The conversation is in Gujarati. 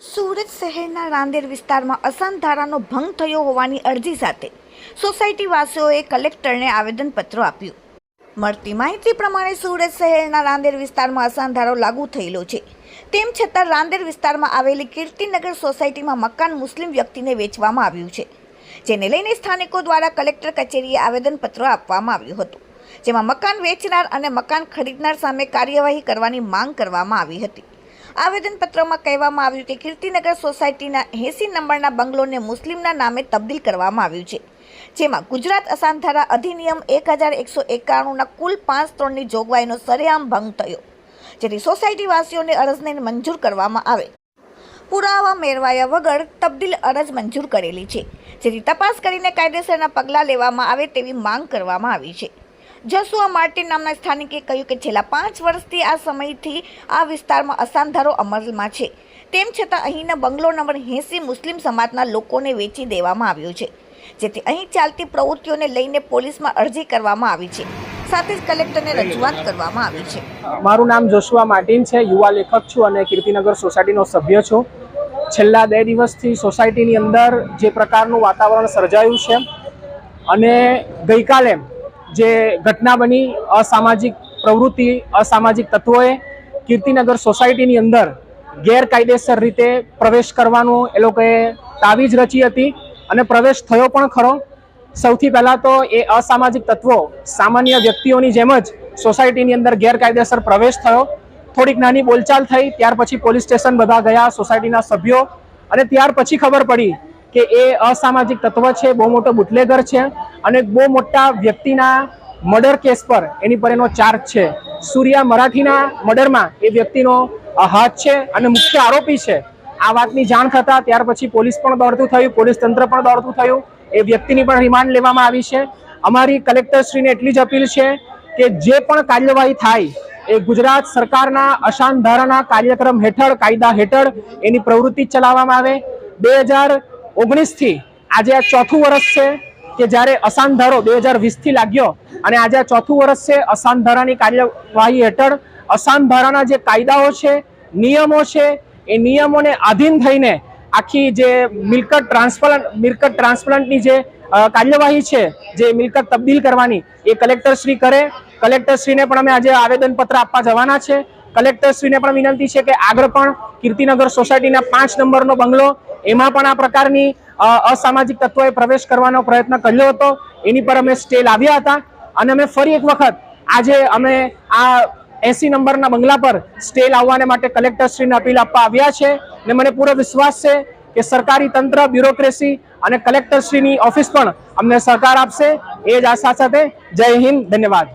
સુરત શહેરના રાંદેર વિસ્તારમાં અસાનધારાનો ભંગ થયો હોવાની અરજી સાથે સોસાયટી વાસીઓએ કલેક્ટરને આવેદનપત્ર આપ્યું. મળતી માહિતી પ્રમાણે સુરત શહેરના રાંદેર વિસ્તારમાં અસાનધારો લાગુ થયેલો છે. તેમ છતાં રાંદેર વિસ્તારમાં આવેલી કીર્તિનગર સોસાયટીમાં મકાન મુસ્લિમ વ્યક્તિને વેચવામાં આવ્યું છે, જેને લઈને સ્થાનિકો દ્વારા કલેક્ટર કચેરીએ આવેદનપત્ર આપવામાં આવ્યું હતું. જેમાં મકાન વેચનાર અને મકાન ખરીદનાર સામે કાર્યવાહી કરવાની માંગ કરવામાં આવી હતી. આવેદનપત્રમાં કહેવામાં આવ્યું કે કીર્તિનગર સોસાયટીના એંસી નંબરના બંગલોને મુસ્લિમના નામે તબદીલ કરવામાં આવ્યું છે, જેમાં ગુજરાત અસાનધારા અધિનિયમ એક હજાર એકસો એકાણુંના કુલ પાંચ ત્રણની જોગવાઈનો સરેઆમ ભંગ થયો, જેથી સોસાયટીવાસીઓને અરજને મંજૂર કરવામાં આવે. પુરાવા મેળવાયા વગર તબદીલ અરજ મંજૂર કરેલી છે, જેથી તપાસ કરીને કાયદેસરના પગલાં લેવામાં આવે તેવી માંગ કરવામાં આવી છે. જસુઆ માર્ટિન નામના સ્થાનિકે કહ્યું કે છેલ્લા પાંચ વર્ષથી આ સમયથી આ વિસ્તારમાં અસાનધારો અમલમાં છે. તેમ છતાં અહીંના બંગલો નંબર એંસી મુસ્લિમ સમાજના લોકોને વેચી દેવામાં આવ્યો છે. જેથી અહીં ચાલતી પ્રવૃત્તિઓને લઈને પોલીસમાં અરજી કરવામાં આવી છે. સાથે જ કલેક્ટરને રજૂઆત કરવામાં આવી છે. મારું નામ જોશુઆ માર્ટિન છે, યુવા લેખક છું અને કીર્તિનગર સોસાયટીનો સભ્ય છું. છેલ્લા બે દિવસથી સોસાયટીની અંદર જે પ્રકારનું વાતાવરણ સર્જાયું છે અને ગઈકાલે જે ઘટના બની અસામાજિક પ્રવૃત્તિ, અસામાજિક તત્વોએ કીર્તિનગર સોસાયટીની અંદર ગેરકાયદેસર રીતે પ્રવેશ કરવાનું એ લોકોએ તાવીજ રચી હતી અને પ્રવેશ થયો પણ ખરો. સૌથી પહેલાં તો એ અસામાજિક તત્વો સામાન્ય વ્યક્તિઓની જેમ જ સોસાયટીની અંદર ગેરકાયદેસર પ્રવેશ થયો. થોડીક નાની બોલચાલ થઈ, ત્યાર પછી પોલીસ સ્ટેશન બધા ગયા, સોસાયટીના સભ્યો. અને ત્યાર પછી ખબર પડી કે એ અસામાજિક તત્વ છે, બહુ મોટો બુટલેગર છે અને બહુ મોટા વ્યક્તિના મર્ડર કેસ પર એની પર એનો ચાર્જ છે. સૂર્યા મરાઠીના મર્ડરમાં એ વ્યક્તિનો હાથ છે અને મુખ્ય આરોપી છે. આ વાતની જાણ થતાં ત્યાર પછી પોલીસ પણ દોડતું થયું, પોલીસ તંત્ર પણ દોડતું થયું. એ વ્યક્તિની પણ રિમાન્ડ લેવામાં આવી છે. અમારી કલેક્ટરશ્રીને એટલી જ અપીલ છે કે જે પણ કાર્યવાહી થાય, એ ગુજરાત સરકારના અશાંત ધારાના કાર્યક્રમ હેઠળ, કાયદા હેઠળ એની પ્રવૃત્તિ ચલાવવામાં આવે. બે હજાર ઓગણીસથી આજે આ ચોથું વર્ષ છે કે જ્યારે અસાન ધારો બે હજાર વીસથી લાગ્યો અને આજે આ ચોથું વર્ષ છે અસાન ધારાની કાર્યવાહી હેઠળ. અસાન ધારાના જે કાયદાઓ છે, નિયમો છે, એ નિયમોને આધીન થઈને આખી જે મિલકત ટ્રાન્સપ્લાન્ટ મિલકત ટ્રાન્સપ્લાન્ટની જે કાર્યવાહી છે, જે મિલકત તબદીલ કરવાની, એ કલેક્ટરશ્રી કરે. કલેક્ટરશ્રીને પણ અમે આજે આવેદનપત્ર આપવા જવાના છે. કલેક્ટરશ્રીને પણ વિનંતી છે કે આગળ પણ કીર્તિનગર સોસાયટીના પાંચ નંબરનો બંગલો, એમાં પણ આ પ્રકારની અસામાજિક તત્વોએ પ્રવેશ કરવાનો પ્રયત્ન કર્યો હતો. એની પર અમે સ્ટે લાવ્યા હતા. અને અમે ફરી એક વખત આજે અમે આ એસી નંબરના બંગલા પર સ્ટે લાવવાને માટે કલેક્ટરશ્રીને અપીલ આપવા આવ્યા છે. ને મને પૂરો વિશ્વાસ છે કે સરકારી તંત્ર, બ્યુરોક્રેસી અને કલેક્ટરશ્રીની ઓફિસ પણ અમને સહકાર આપશે. એ જ આશા સાથે જય હિન્દ, ધન્યવાદ.